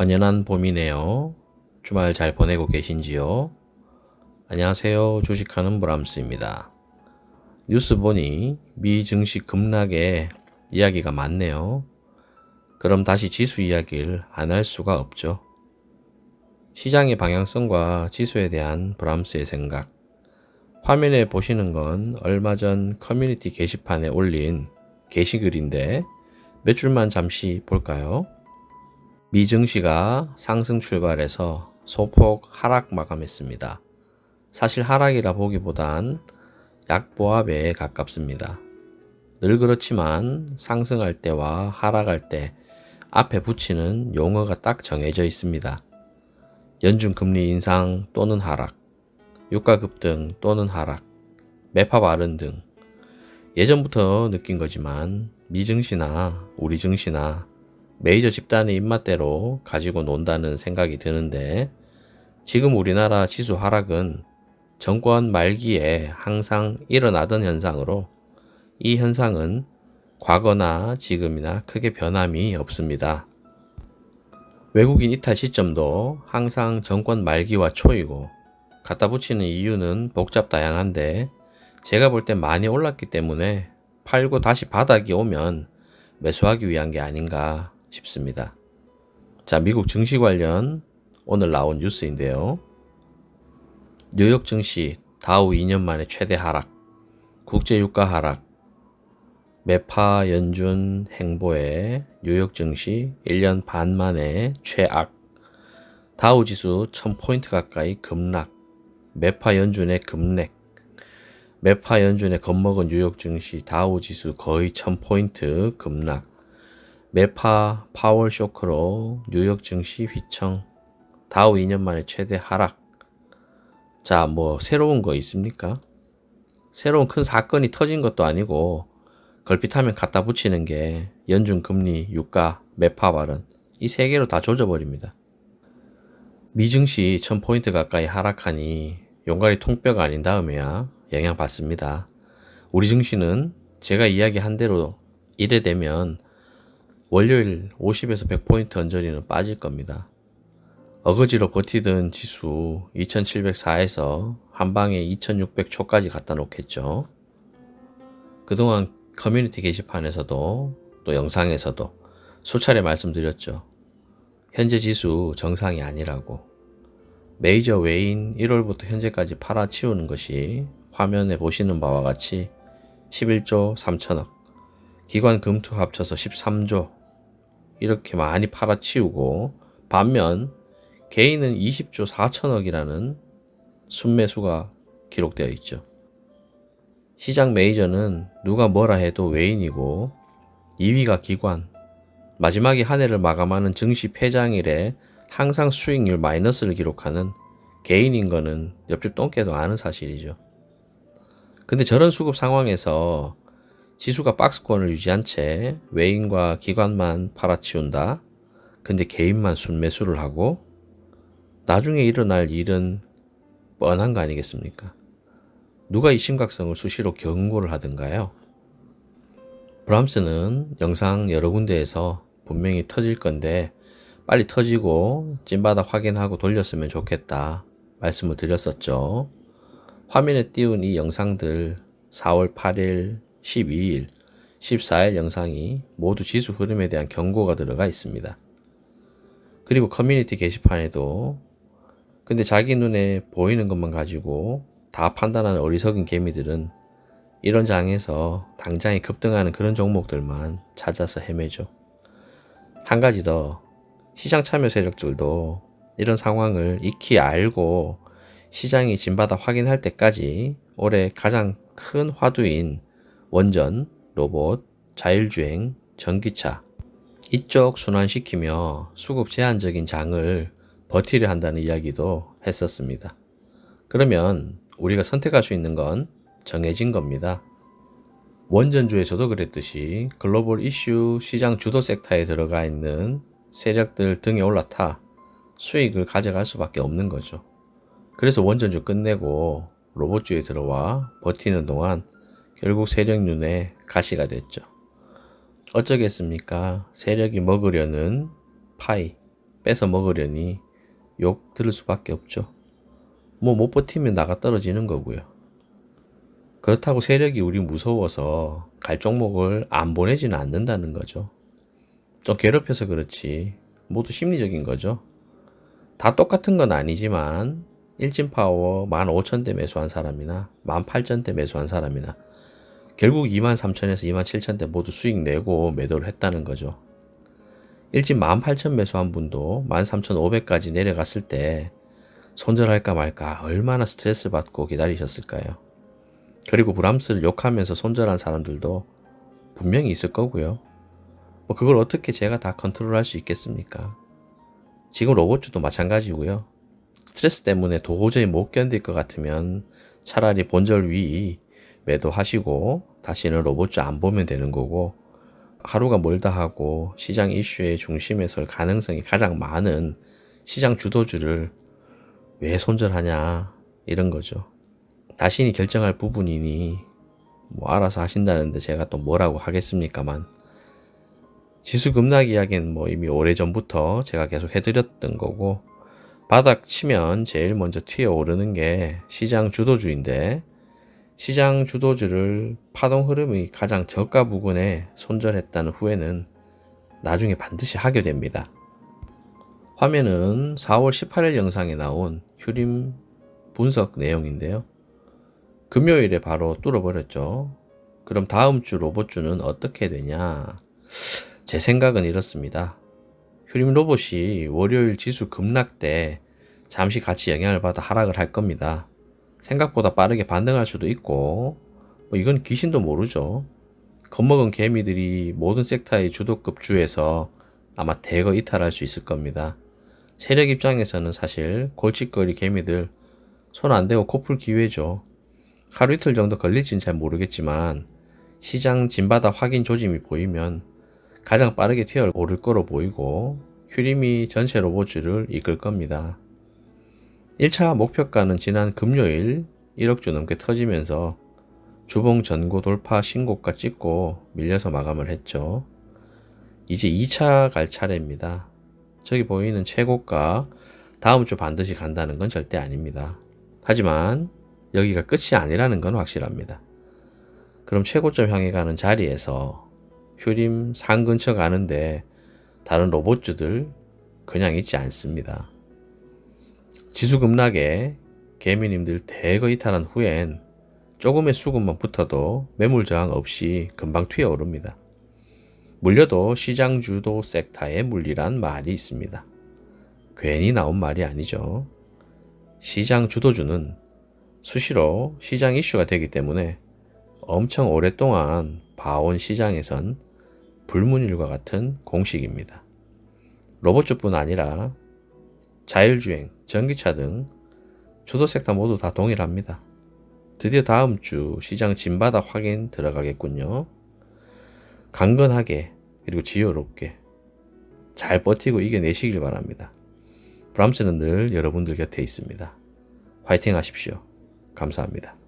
완연한 봄이네요. 주말 잘 보내고 계신지요? 안녕하세요. 주식하는 브람스입니다. 뉴스 보니 미 증시 급락에 이야기가 많네요. 그럼 다시 지수 이야기를 안 할 수가 없죠. 시장의 방향성과 지수에 대한 브람스의 생각. 화면에 보시는 건 얼마 전 커뮤니티 게시판에 올린 게시글인데 몇 줄만 잠시 볼까요? 미 증시가 상승 출발해서 소폭 하락 마감했습니다. 사실 하락이라 보기보단 약보합에 가깝습니다. 늘 그렇지만 상승할 때와 하락할 때 앞에 붙이는 용어가 딱 정해져 있습니다. 연준 금리 인상 또는 하락, 유가 급등 또는 하락, 매파 발언 등 예전부터 느낀 거지만 미 증시나 우리 증시나 메이저 집단의 입맛대로 가지고 논다는 생각이 드는데 지금 우리나라 지수 하락은 정권 말기에 항상 일어나던 현상으로 이 현상은 과거나 지금이나 크게 변함이 없습니다. 외국인 이탈 시점도 항상 정권 말기와 초이고 갖다 붙이는 이유는 복잡 다양한데 제가 볼 때 많이 올랐기 때문에 팔고 다시 바닥이 오면 매수하기 위한 게 아닌가 싶습니다. 자, 미국 증시 관련 오늘 나온 뉴스인데요. 뉴욕 증시 다우 2년 만에 최대 하락, 국제 유가 하락, 매파 연준 행보에 뉴욕 증시 1년 반 만에 최악, 다우 지수 1000포인트 가까이 급락, 매파 연준의 급렉, 매파 연준의 겁먹은 뉴욕 증시 다우 지수 거의 1000포인트 급락, 매파 파월 쇼크로 뉴욕 증시 휘청, 다우 2년 만에 최대 하락. 자, 뭐 새로운 거 있습니까? 새로운 큰 사건이 터진 것도 아니고 걸핏하면 갖다 붙이는 게 연준 금리, 유가, 매파 발언 이 세 개로 다 조져버립니다. 미증시 1000포인트 가까이 하락하니 용가리 통뼈가 아닌 다음에야 영향받습니다. 우리 증시는 제가 이야기한 대로 이래 되면 월요일 50에서 100포인트 언저리는 빠질 겁니다. 어거지로 버티던 지수 2704에서 한 방에 2600 초까지 갖다 놓겠죠. 그동안 커뮤니티 게시판에서도 또 영상에서도 수차례 말씀드렸죠. 현재 지수 정상이 아니라고. 메이저 외인 1월부터 현재까지 팔아치우는 것이 화면에 보시는 바와 같이 11조 3천억, 기관 금투 합쳐서 13조, 이렇게 많이 팔아치우고 반면 개인은 20조 4천억이라는 순매수가 기록되어 있죠. 시장 메이저는 누가 뭐라 해도 외인이고 2위가 기관, 마지막에 한 해를 마감하는 증시 폐장일에 항상 수익률 마이너스를 기록하는 개인인 거는 옆집 똥개도 아는 사실이죠. 근데 저런 수급 상황에서 지수가 박스권을 유지한 채 외인과 기관만 팔아치운다. 근데 개인만 순매수를 하고 나중에 일어날 일은 뻔한 거 아니겠습니까? 누가 이 심각성을 수시로 경고를 하던가요? 브람스는 영상 여러 군데에서 분명히 터질 건데 빨리 터지고 찐바닥 확인하고 돌렸으면 좋겠다 말씀을 드렸었죠. 화면에 띄운 이 영상들 4월 8일, 12일, 14일 영상이 모두 지수 흐름에 대한 경고가 들어가 있습니다. 그리고 커뮤니티 게시판에도 근데 자기 눈에 보이는 것만 가지고 다 판단하는 어리석은 개미들은 이런 장에서 당장에 급등하는 그런 종목들만 찾아서 헤매죠. 한 가지 더 시장 참여 세력들도 이런 상황을 익히 알고 시장이 진바닥 확인할 때까지 올해 가장 큰 화두인 원전, 로봇, 자율주행, 전기차 이쪽 순환시키며 수급 제한적인 장을 버티려 한다는 이야기도 했었습니다. 그러면 우리가 선택할 수 있는 건 정해진 겁니다. 원전주에서도 그랬듯이 글로벌 이슈 시장 주도 섹터에 들어가 있는 세력들 등에 올라타 수익을 가져갈 수밖에 없는 거죠. 그래서 원전주 끝내고 로봇주에 들어와 버티는 동안 결국 세력 눈에 가시가 됐죠. 어쩌겠습니까? 세력이 먹으려는 파이, 뺏어 먹으려니 욕 들을 수밖에 없죠. 뭐 못 버티면 나가 떨어지는 거고요. 그렇다고 세력이 우리 무서워서 갈 종목을 안 보내지는 않는다는 거죠. 좀 괴롭혀서 그렇지 모두 심리적인 거죠. 다 똑같은 건 아니지만 일진 파워 15,000대 매수한 사람이나 18,000대 매수한 사람이나 결국 23,000에서 27,000대 모두 수익 내고 매도를 했다는 거죠. 일진 18,000 매수한 분도 13,500까지 내려갔을 때 손절할까 말까 얼마나 스트레스 받고 기다리셨을까요? 그리고 브람스를 욕하면서 손절한 사람들도 분명히 있을 거고요. 뭐 그걸 어떻게 제가 다 컨트롤할 수 있겠습니까? 지금 로봇주도 마찬가지고요. 스트레스 때문에 도저히 못 견딜 것 같으면 차라리 본절 위 매도하시고 다시는 로봇주 안 보면 되는 거고 하루가 멀다 하고 시장 이슈의 중심에 설 가능성이 가장 많은 시장 주도주를 왜 손절하냐 이런 거죠. 자신이 결정할 부분이니 뭐 알아서 하신다는데 제가 또 뭐라고 하겠습니까만 지수 급락 이야기는 뭐 이미 오래전부터 제가 계속 해드렸던 거고 바닥 치면 제일 먼저 튀어 오르는 게 시장 주도주인데 시장 주도주를 파동 흐름이 가장 저가 부근에 손절했다는 후에는 나중에 반드시 하게 됩니다. 화면은 4월 18일 영상에 나온 휴림 분석 내용인데요. 금요일에 바로 뚫어버렸죠. 그럼 다음 주 로봇주는 어떻게 되냐? 제 생각은 이렇습니다. 휴림 로봇이 월요일 지수 급락 때 잠시 같이 영향을 받아 하락을 할 겁니다. 생각보다 빠르게 반등할 수도 있고, 뭐 이건 귀신도 모르죠. 겁먹은 개미들이 모든 섹터의 주도급 주에서 아마 대거 이탈할 수 있을 겁니다. 세력 입장에서는 사실 골칫거리 개미들 손 안 대고 코풀 기회죠. 하루 이틀 정도 걸릴지는 잘 모르겠지만 시장 진바닥 확인 조짐이 보이면 가장 빠르게 튀어 오를 거로 보이고 휴림이 전체 로봇주를 이끌 겁니다. 1차 목표가는 지난 금요일 1억주 넘게 터지면서 주봉 전고 돌파 신고가 찍고 밀려서 마감을 했죠. 이제 2차 갈 차례입니다. 저기 보이는 최고가 다음 주 반드시 간다는 건 절대 아닙니다. 하지만 여기가 끝이 아니라는 건 확실합니다. 그럼 최고점 향해 가는 자리에서 휴림 산 근처 가는데 다른 로봇주들 그냥 있지 않습니다. 지수 급락에 개미님들 대거 이탈한 후엔 조금의 수급만 붙어도 매물 저항 없이 금방 튀어오릅니다. 물려도 시장 주도 섹터의 물리란 말이 있습니다. 괜히 나온 말이 아니죠. 시장 주도주는 수시로 시장 이슈가 되기 때문에 엄청 오랫동안 봐온 시장에선 불문율과 같은 공식입니다. 로봇주뿐 아니라 자율주행, 전기차 등 주도 섹터 모두 다 동일합니다. 드디어 다음 주 시장 진바닥 확인 들어가겠군요. 강건하게 그리고 지혜롭게 잘 버티고 이겨내시길 바랍니다. 브람스는 늘 여러분들 곁에 있습니다. 화이팅 하십시오. 감사합니다.